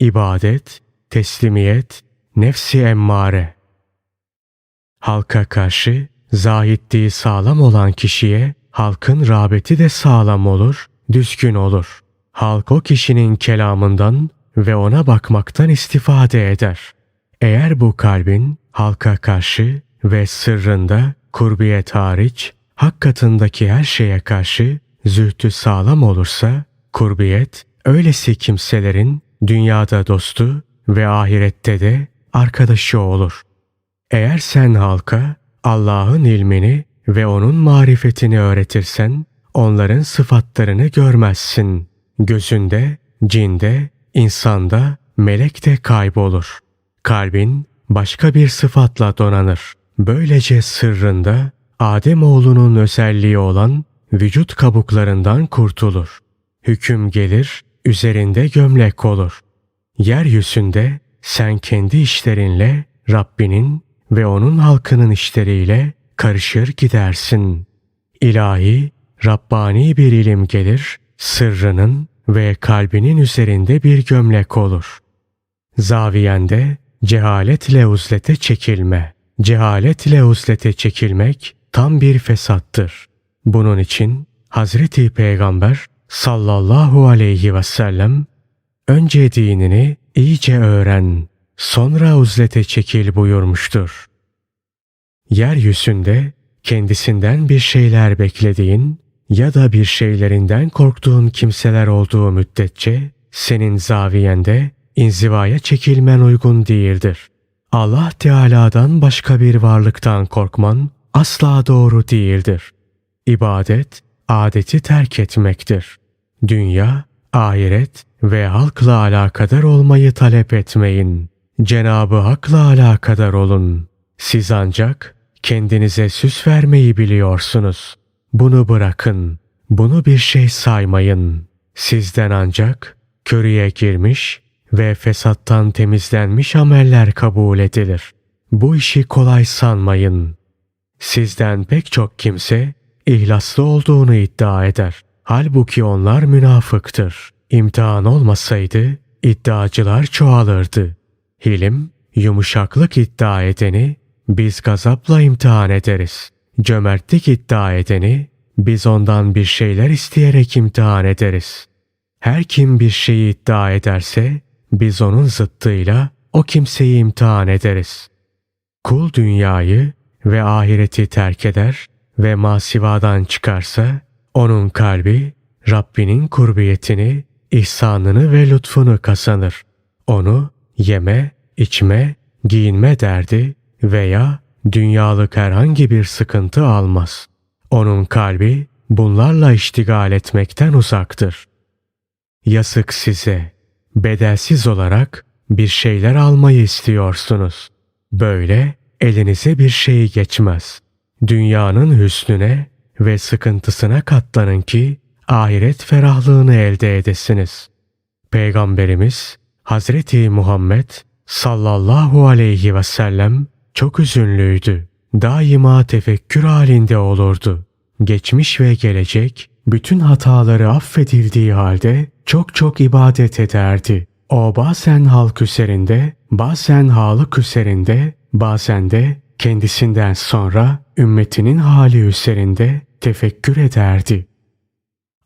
ibadet, teslimiyet, nefsi emmare. Halka karşı zahitliği sağlam olan kişiye halkın rağbeti de sağlam olur, düzgün olur. Halk o kişinin kelamından ve ona bakmaktan istifade eder. Eğer bu kalbin halka karşı ve sırrında kurbiyet hariç hak katındaki her şeye karşı zühtü sağlam olursa kurbiyet öylesi kimselerin dünyada dostu ve ahirette de arkadaşı olur. Eğer sen halka Allah'ın ilmini ve onun marifetini öğretirsen onların sıfatlarını görmezsin. Gözünde, cinde, insanda, melek kaybolur. Kalbin başka bir sıfatla donanır. Böylece sırrında Adem oğlunun özelliği olan vücut kabuklarından kurtulur. Hüküm gelir, üzerinde gömlek olur. Yeryüzünde sen kendi işlerinle Rabbinin ve onun halkının işleriyle karışır gidersin. İlahi, Rabbani bir ilim gelir, sırrının ve kalbinin üzerinde bir gömlek olur. Zaviyende cehaletle uzlete çekilme. Cehaletle uzlete çekilmek tam bir fesattır. Bunun için Hazreti Peygamber sallallahu aleyhi ve sellem önce dinini iyice öğren, sonra uzlete çekil buyurmuştur. Yeryüzünde kendisinden bir şeyler beklediğin ya da bir şeylerinden korktuğun kimseler olduğu müddetçe senin zaviyende inzivaya çekilmen uygun değildir. Allah Teala'dan başka bir varlıktan korkman asla doğru değildir. İbadet, adeti terk etmektir. Dünya, ahiret ve halkla alakadar olmayı talep etmeyin. Cenabı Hak'la alakadar olun. Siz ancak kendinize süs vermeyi biliyorsunuz. Bunu bırakın. Bunu bir şey saymayın. Sizden ancak körüye girmiş ve fesattan temizlenmiş ameller kabul edilir. Bu işi kolay sanmayın. Sizden pek çok kimse ihlaslı olduğunu iddia eder. Halbuki onlar münafıktır. İmtihan olmasaydı iddiacılar çoğalırdı. Hilim, yumuşaklık iddia edeni biz gazapla imtihan ederiz. Cömertlik iddia edeni biz ondan bir şeyler isteyerek imtihan ederiz. Her kim bir şeyi iddia ederse biz onun zıttıyla o kimseyi imtihan ederiz. Kul dünyayı ve ahireti terk eder ve masivadan çıkarsa onun kalbi Rabbinin kurbiyetini, ihsanını ve lütfunu kazanır. Onu yeme, içme, giyinme derdi veya dünyalık herhangi bir sıkıntı almaz. Onun kalbi bunlarla iştigal etmekten uzaktır. Yasık size, bedelsiz olarak bir şeyler almayı istiyorsunuz. Böyle elinize bir şey geçmez. Dünyanın hüsnüne ve sıkıntısına katlanın ki ahiret ferahlığını elde edesiniz. Peygamberimiz Hazreti Muhammed sallallahu aleyhi ve sellem çok üzünlüydü. Daima tefekkür halinde olurdu. Geçmiş ve gelecek bütün hataları affedildiği halde çok çok ibadet ederdi. O bazen halk üzerinde, bazen halık üzerinde, bazen de kendisinden sonra ümmetinin hali üzerinde tefekkür ederdi.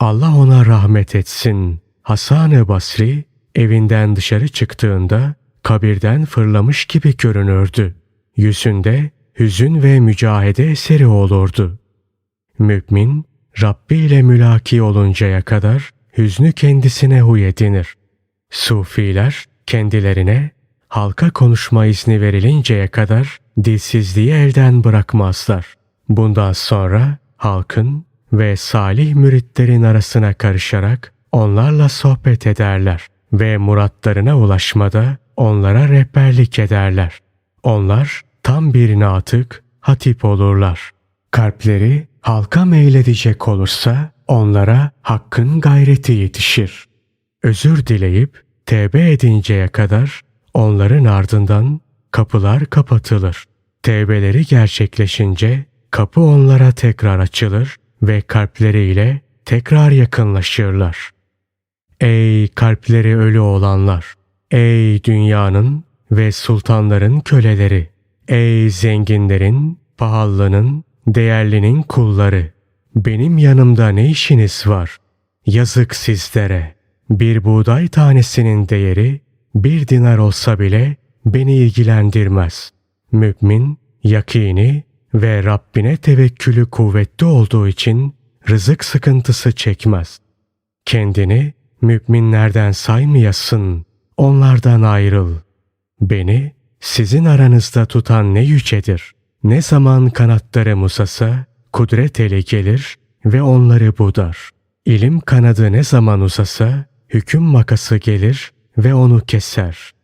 Allah ona rahmet etsin. Hasan-ı Basri evinden dışarı çıktığında kabirden fırlamış gibi görünürdü. Yüzünde hüzün ve mücahede eseri olurdu. Mümin, Rabbi ile mülaki oluncaya kadar hüznü kendisine huy edinir. Sufiler kendilerine halka konuşma izni verilinceye kadar dilsizliği elden bırakmazlar. Bundan sonra halkın ve salih müritlerin arasına karışarak onlarla sohbet ederler ve muratlarına ulaşmada onlara rehberlik ederler. Onlar tam bir natık, hatip olurlar. Kalpleri halka meyledecek olursa onlara hakkın gayreti yetişir. Özür dileyip tevbe edinceye kadar onların ardından kapılar kapatılır. Tevbeleri gerçekleşince kapı onlara tekrar açılır ve kalpleriyle tekrar yakınlaşırlar. Ey kalpleri ölü olanlar! Ey dünyanın ve sultanların köleleri! Ey zenginlerin, pahalının, değerlinin kulları! Benim yanımda ne işiniz var? Yazık sizlere! Bir buğday tanesinin değeri bir dinar olsa bile beni ilgilendirmez. Mümin, yakini ve Rabbine tevekkülü kuvvetli olduğu için rızık sıkıntısı çekmez. Kendini müminlerden saymayasın, onlardan ayrıl. Beni sizin aranızda tutan ne yücedir. Ne zaman kanatları uzasa, kudret eli gelir ve onları budar. İlim kanadı ne zaman uzasa, hüküm makası gelir ve onu keser.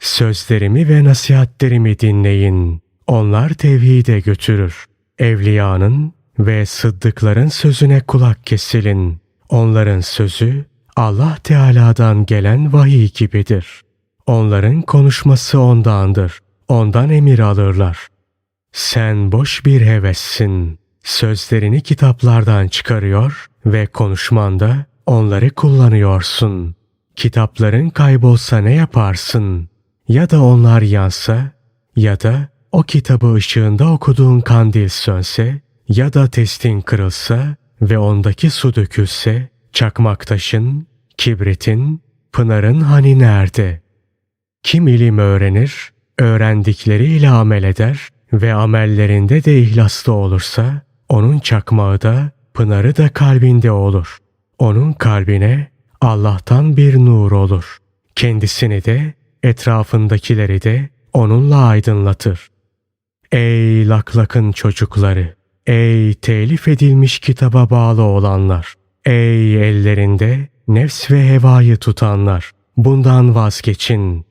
Sözlerimi ve nasihatlerimi dinleyin. Onlar tevhide götürür. Evliyanın ve sıddıkların sözüne kulak kesilin. Onların sözü Allah Teala'dan gelen vahiy gibidir. Onların konuşması ondandır. Ondan emir alırlar. Sen boş bir hevessin. Sözlerini kitaplardan çıkarıyor ve konuşmanda onları kullanıyorsun. Kitapların kaybolsa ne yaparsın? Ya da onlar yansa ya da o kitabı ışığında okuduğun kandil sönse ya da testin kırılsa ve ondaki su dökülse çakmak taşın, kibritin, pınarın hani nerede? Kim ilim öğrenir, öğrendikleriyle amel eder ve amellerinde de ihlaslı olursa onun çakmağı da pınarı da kalbinde olur. Onun kalbine Allah'tan bir nur olur. Kendisini de etrafındakileri de onunla aydınlatır. Ey laklakın çocukları! Ey telif edilmiş kitaba bağlı olanlar! Ey ellerinde nefs ve hevayı tutanlar! Bundan vazgeçin.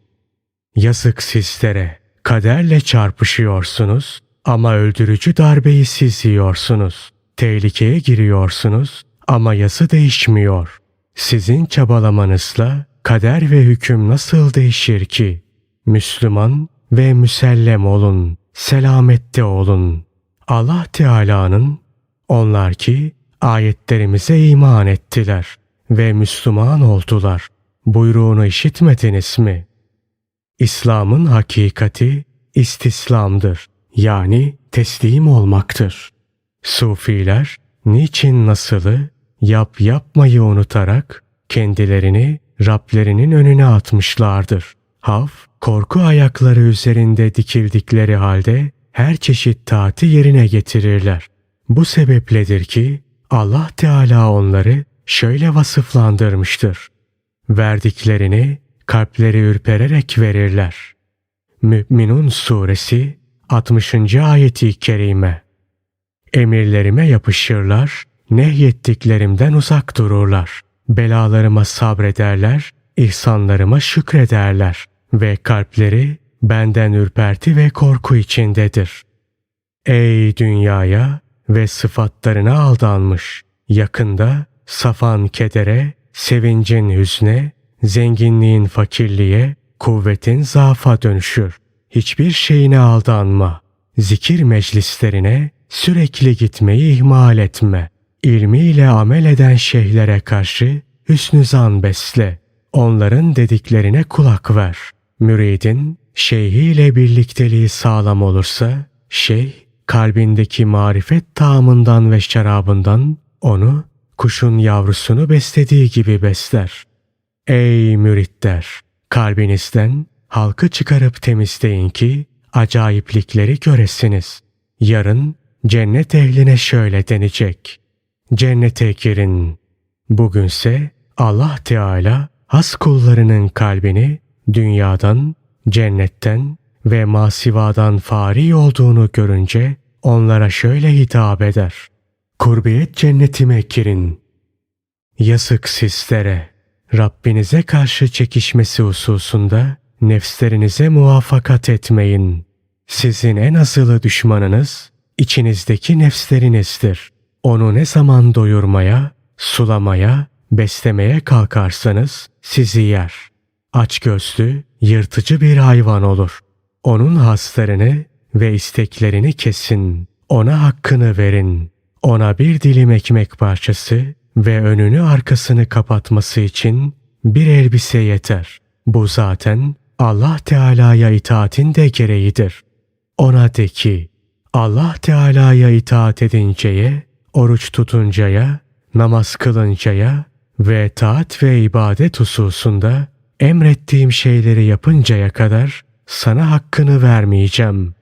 Yazık sizlere! Kaderle çarpışıyorsunuz ama öldürücü darbeyi siz yiyorsunuz. Tehlikeye giriyorsunuz ama yası değişmiyor. Sizin çabalamanızla kader ve hüküm nasıl değişir ki? Müslüman ve müsellem olun, selamette olun. Allah Teala'nın onlar ki ayetlerimize iman ettiler ve Müslüman oldular. Buyruğunu işitmediniz mi? İslam'ın hakikati istislamdır. Yani teslim olmaktır. Sufiler niçin nasılı yap yapmayı unutarak kendilerini Rablerinin önüne atmışlardır. Hav, korku ayakları üzerinde dikildikleri halde her çeşit taati yerine getirirler. Bu sebepledir ki Allah Teala onları şöyle vasıflandırmıştır. Verdiklerini kalpleri ürpererek verirler. Mü'minun suresi 60. ayeti kerime. Emirlerime yapışırlar, nehyettiklerimden uzak dururlar. Belalarıma sabrederler, ihsanlarıma şükrederler ve kalpleri benden ürperti ve korku içindedir. Ey dünyaya ve sıfatlarına aldanmış, yakında safan kedere, sevincin hüzne, zenginliğin fakirliğe, kuvvetin zaafa dönüşür. Hiçbir şeyine aldanma. Zikir meclislerine sürekli gitmeyi ihmal etme. İlmiyle amel eden şeyhlere karşı hüsnü zan besle. Onların dediklerine kulak ver. Müridin şeyhiyle birlikteliği sağlam olursa, şeyh kalbindeki marifet tağımından ve şarabından onu kuşun yavrusunu beslediği gibi besler. Ey müritler! Kalbinizden halkı çıkarıp temizleyin ki acayiplikleri göresiniz. Yarın cennet ehline şöyle denecek. Cennete girin. Bugünse Allah Teala has kullarının kalbini dünyadan, cennetten ve masivadan fari olduğunu görünce onlara şöyle hitap eder. Kurbiyet cennetime girin. Yazık sizlere. Rabbinize karşı çekişmesi hususunda nefslerinize muvaffakat etmeyin. Sizin en azılı düşmanınız içinizdeki nefslerinizdir. Onu ne zaman doyurmaya, sulamaya, beslemeye kalkarsanız sizi yer. Açgözlü, yırtıcı bir hayvan olur. Onun haslarını ve isteklerini kesin. Ona hakkını verin. Ona bir dilim ekmek parçası ve önünü arkasını kapatması için bir elbise yeter. Bu zaten Allah Teala'ya itaatin de gereğidir. Ona de ki, Allah Teala'ya itaat edinceye, oruç tutuncaya, namaz kılıncaya ve taat ve ibadet hususunda emrettiğim şeyleri yapıncaya kadar sana hakkını vermeyeceğim.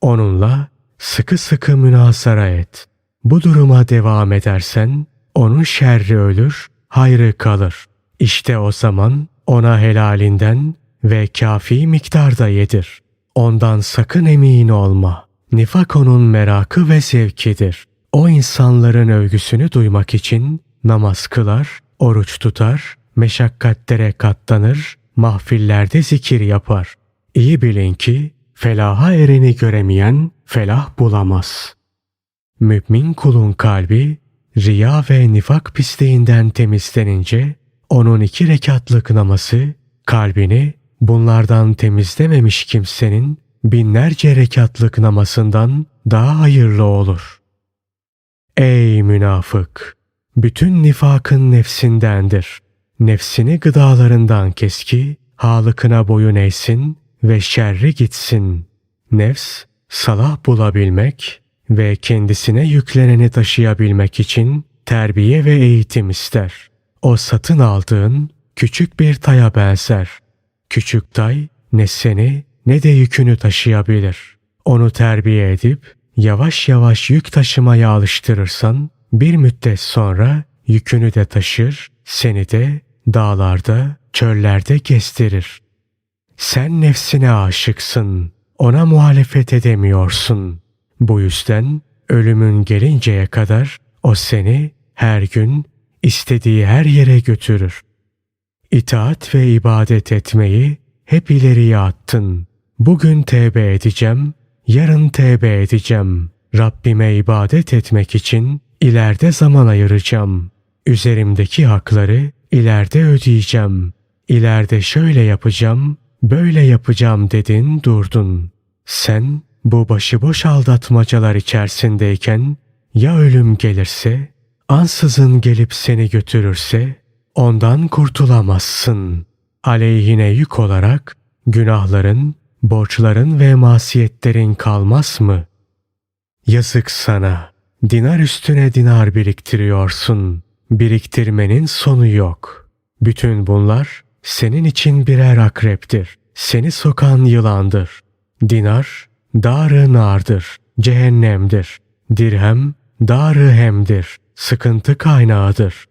Onunla sıkı sıkı münazara et. Bu duruma devam edersen onun şerri ölür, hayrı kalır. İşte o zaman ona helalinden ve kafi miktarda yedir. Ondan sakın emin olma. Nifak onun merakı ve zevkidir. O insanların övgüsünü duymak için namaz kılar, oruç tutar, meşakkatlere katlanır, mahfillerde zikir yapar. İyi bilin ki felaha ereni göremeyen felah bulamaz. Mümin kulun kalbi riya ve nifak pisliğinden temizlenince onun iki rekatlık namazı kalbini bunlardan temizlememiş kimsenin binlerce rekatlık namazından daha hayırlı olur. Ey münafık! Bütün nifakın nefsindendir. Nefsini gıdalarından kes ki halıkına boyun eğsin ve şerri gitsin. Nefs, salah bulabilmek ve kendisine yükleneni taşıyabilmek için terbiye ve eğitim ister. O satın aldığın küçük bir taya benzer. Küçük tay ne seni ne de yükünü taşıyabilir. Onu terbiye edip yavaş yavaş yük taşımaya alıştırırsan bir müddet sonra yükünü de taşır, seni de dağlarda, çöllerde gezdirir. Sen nefsine aşıksın, ona muhalefet edemiyorsun. Bu yüzden ölümün gelinceye kadar o seni her gün istediği her yere götürür. İtaat ve ibadet etmeyi hep ileriye attın. Bugün tevbe edeceğim, yarın tevbe edeceğim. Rabbime ibadet etmek için ileride zaman ayıracağım. Üzerimdeki hakları ileride ödeyeceğim. İleride şöyle yapacağım, böyle yapacağım dedin durdun. Sen bu başıboş aldatmacalar içerisindeyken ya ölüm gelirse, ansızın gelip seni götürürse ondan kurtulamazsın. Aleyhine yük olarak günahların, borçların ve masiyetlerin kalmaz mı? Yazık sana. Dinar üstüne dinar biriktiriyorsun. Biriktirmenin sonu yok. Bütün bunlar senin için birer akreptir. Seni sokan yılandır. Dinar, darı nardır, cehennemdir. Dirhem, darı hemdir, sıkıntı kaynağıdır.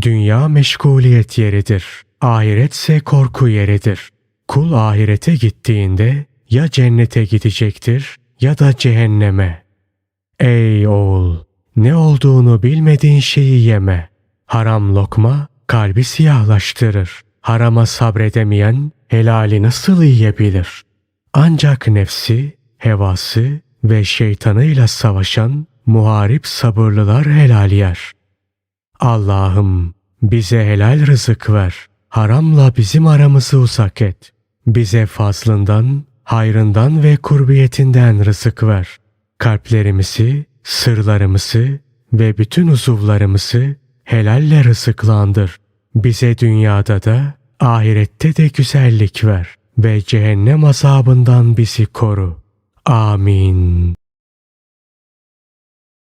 Dünya meşguliyet yeridir. Ahiretse korku yeridir. Kul ahirete gittiğinde ya cennete gidecektir ya da cehenneme. Ey oğul! Ne olduğunu bilmediğin şeyi yeme. Haram lokma kalbi siyahlaştırır. Harama sabredemeyen helali nasıl yiyebilir? Ancak nefsi, hevası ve şeytanıyla savaşan muharip sabırlılar helal yer. Allah'ım bize helal rızık ver. Haramla bizim aramızı uzak et. Bize fazlından, hayrından ve kurbiyetinden rızık ver. Kalplerimizi, sırlarımızı ve bütün uzuvlarımızı helalle rızıklandır. Bize dünyada da, ahirette de güzellik ver ve cehennem azabından bizi koru. Amin.